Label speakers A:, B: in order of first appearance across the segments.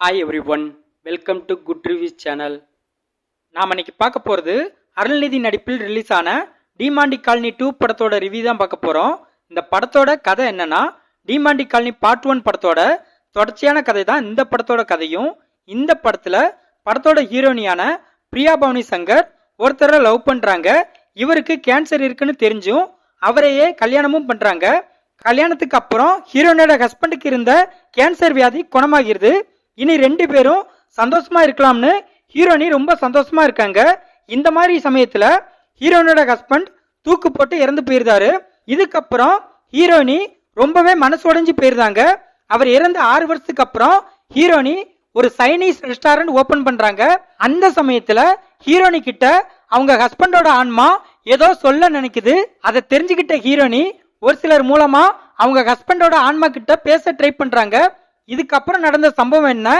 A: Hi everyone welcome to good reviews channel நாம் இன்னைக்கு பார்க்க போகிறது அருள்நிதி நடிப்பில் ரிலீஸ் ஆன டிமாண்டி காலனி டூ படத்தோட ரிவ்யூ தான் பார்க்க போகிறோம் இந்த படத்தோட கதை என்னன்னா டிமாண்டி காலனி பார்ட் ஒன் படத்தோட தொடர்ச்சியான கதை தான் இந்த படத்தோட கதையும். இந்த படத்தில் படத்தோட ஹீரோனியான பிரியா பவனி சங்கர் ஒருத்தரை லவ் பண்ணுறாங்க இவருக்கு கேன்சர் இருக்குன்னு தெரிஞ்சும் அவரையே கல்யாணமும் பண்ணுறாங்க கல்யாணத்துக்கு அப்புறம் ஹீரோனோட ஹஸ்பண்டுக்கு இருந்த கேன்சர் வியாதி குணமாகிருது. இனி ரெண்டு பேரும் சந்தோஷமா இருக்கலாம்னு ஹீரோனி ரொம்ப சந்தோஷமா இருக்காங்க. இந்த மாதிரி சமயத்துல ஹீரோனோட ஹஸ்பண்ட் தூக்கு போட்டு இறந்து போயிருந்தாரு. இதுக்கப்புறம் ஹீரோனி ரொம்பவே மனசு உடைஞ்சு போயிருந்தாங்க. அவர் இறந்த ஆறு வருஷத்துக்கு அப்புறம் ஹீரோனி ஒரு சைனீஸ் ரெஸ்டாரண்ட் ஓபன் பண்றாங்க. அந்த சமயத்துல ஹீரோனி கிட்ட அவங்க ஹஸ்பண்டோட ஆன்மா ஏதோ சொல்ல நினைக்குது. அதை தெரிஞ்சுக்கிட்ட ஹீரோனி ஒரு சிலர் மூலமா அவங்க ஹஸ்பண்டோட ஆன்மா கிட்ட பேச ட்ரை பண்றாங்க. இதுக்கப்புறம் நடந்த சம்பவம் என்ன?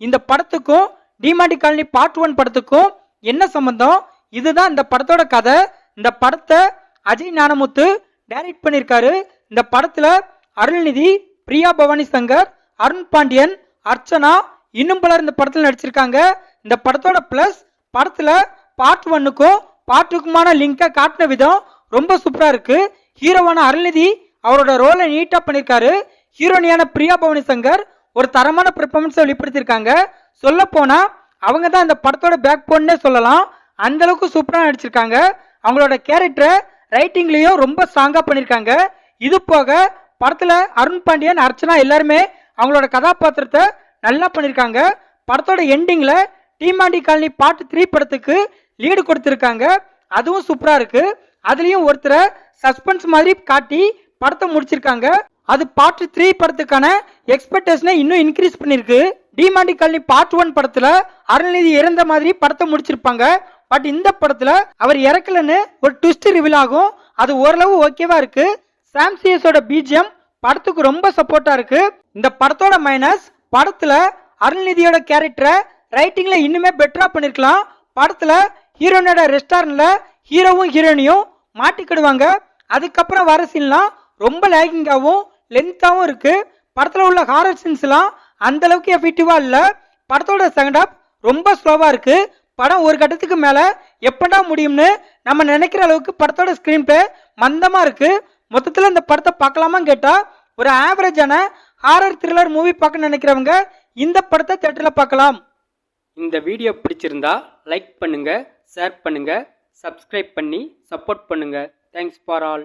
A: இந்த படத்துக்கும் டிமாண்டி காலனி பார்ட் ஒன் படத்துக்கும் என்ன சம்பந்தம்? இதுதான் இந்த படத்தோட கதை. இந்த படத்தை அஜய் ஞானமுத்து டைரக்ட் பண்ணியிருக்காரு. இந்த படத்துல அருள்நிதி பிரியா பவானி சங்கர் அருண் பாண்டியன் அர்ச்சனா இன்னும் பலர் இந்த படத்தில் நடிச்சிருக்காங்க. இந்த படத்தோட பிளஸ் படத்துல பார்ட் ஒன்னுக்கும் பார்ட் டூக்குமான லிங்கை காட்டின விதம் ரொம்ப சூப்பரா இருக்கு. ஹீரோவான அருள்நிதி அவரோட ரோலை நீட்டா பண்ணியிருக்காரு. ஹீரோனியான பிரியா பவானி சங்கர் ஒரு தரமான பெர்ஃபார்மன்ஸை வெளிப்படுத்தியிருக்காங்க. சொல்ல போனால் அவங்க தான் இந்த படத்தோட பேக் போன்னே சொல்லலாம். அந்த அளவுக்கு சூப்பராக நடிச்சிருக்காங்க. அவங்களோட கேரக்டரை ரைட்டிங்லேயும் ரொம்ப ஸ்ட்ராங்காக பண்ணியிருக்காங்க. இது போக படத்தில் அருண் பாண்டியன் அர்ச்சனா எல்லாருமே அவங்களோட கதாபாத்திரத்தை நல்லா பண்ணியிருக்காங்க. படத்தோட எண்டிங்கில் டீமாண்டி காலனி பாட்டு த்ரீ படத்துக்கு லீடு கொடுத்துருக்காங்க. அதுவும் சூப்பராக இருக்குது அதுலேயும் ஒருத்தரை சஸ்பென்ஸ் மாதிரி காட்டி படத்தை முடிச்சிருக்காங்க. அது பார்ட் த்ரீ படத்துக்கான எக்ஸ்பெக்டேஷனை இன்னும் இன்க்ரீஸ் பண்ணிருக்கு. டிமாண்டி காலனி பார்ட் ஒன் படத்துல அருள்நிதி இறந்த மாதிரி படத்தை முடிச்சிருப்பாங்க. பட் இந்த படத்துல அவர் இறக்கலன்னு ஒரு ட்விஸ்ட் ரிவீல் ஆகும். அது ஓரளவு ஓகேவா இருக்கு. சாம்சியஸோட பிஜிஎம் படத்துக்கு ரொம்ப சப்போர்ட்டா இருக்கு. இந்த படத்தோட மைனஸ் படத்துல அருள்நிதியோட கேரக்டரை ரைட்டிங்ல இன்னுமே பெட்டரா பண்ணிருக்கலாம். படத்துல ஹீரோனோட ரெஸ்டாரண்ட்ல ஹீரோவும் ஹீரோனியும் மாட்டிக்கிடுவாங்க. அதுக்கப்புறம் வர சீன்லாம் ரொம்ப லேகிங்காகவும் லென்த்தாகவும் இருக்குது படத்தில் உள்ள ஹாரர் சீன்ஸ்லாம் அந்த அளவுக்கு இல்லை. படத்தோட செகண்ட் ஆஃப் ரொம்ப ஸ்லோவாக இருக்குது படம் ஒரு கட்டத்துக்கு மேலே எப்படா முடியும்னு நம்ம நினைக்கிற அளவுக்கு படத்தோட ஸ்க்ரீன் பிளே மந்தமாக இருக்குது மொத்தத்தில் இந்த படத்தை பார்க்கலாமான்னு கேட்டால் ஒரு ஆவரேஜான ஹாரர் த்ரில்லர் மூவி பார்க்க நினைக்கிறவங்க இந்த படத்தை தேட்டரில் பார்க்கலாம். இந்த வீடியோ பிடிச்சிருந்தா லைக் பண்ணுங்கள் ஷேர் பண்ணுங்கள் சப்ஸ்கிரைப் பண்ணி சப்போர்ட் பண்ணுங்கள் தேங்க்ஸ் ஃபார் ஆல்